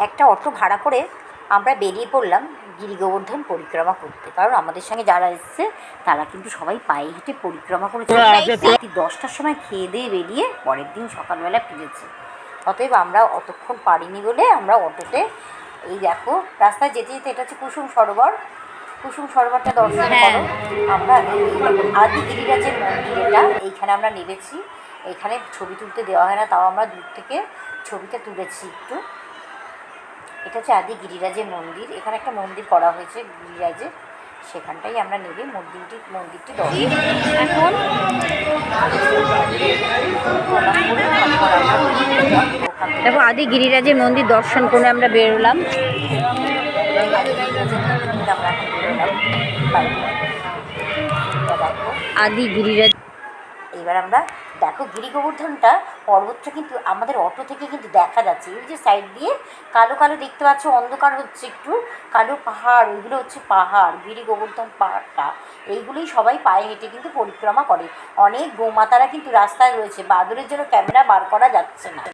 একটা অটো ভাড়া করে আমরা বেরিয়ে পড়লাম গিরি গোবর্ধন পরিক্রমা করতে। কারণ আমাদের সঙ্গে যারা এসছে তারা কিন্তু সবাই পায়ে হেঁটে পরিক্রমা করেছে। রাত্রি দশটার সময় খেয়ে দিয়ে বেরিয়ে পরের দিন সকালবেলা ফিরেছে। অতএব আমরা অতক্ষণ পারিনি বলে আমরা অটোতে এই দেখো রাস্তায় যেতে যেতে এটা হচ্ছে কুসুম সরোবর। কুসুম সরোবরটা দর্শন হ্যাঁ। করো। আমরা আদি গিরিরাজের মন্দির এটা এইখানে আমরা নেমেছি। এখানে ছবি তুলতে দেওয়া হয় না তাও আমরা দূর থেকে ছবিটা তুলেছি একটু। এটা হচ্ছে আদি গিরিরাজের মন্দির। এখানে একটা মন্দির করা হয়েছে গিরিরাজের। সেখানটাই আমরা নেবে মন্দিরটি মন্দিরটি এখন দেখো, আদি গিরিরাজের মন্দির দর্শন করে আমরা বেরোলাম। আদি গিরিরাজ এইবার আমরা দেখো গিরি গোবর্ধনটা পর্বতটা কিন্তু আমাদের অটো থেকে কিন্তু দেখা যাচ্ছে। এই যে সাইড দিয়ে কালো কালো দেখতে পাচ্ছ, অন্ধকার হচ্ছে একটু, কালো পাহাড়, ওইগুলো হচ্ছে পাহাড় গিরি গোবর্ধন পাহাড়টা। এইগুলোই সবাই পায়ে হেঁটে কিন্তু পরিক্রমা করে। অনেক গোমাতারা কিন্তু রাস্তায় রয়েছে বাদরের জন্য ক্যামেরা বার করা যাচ্ছে না।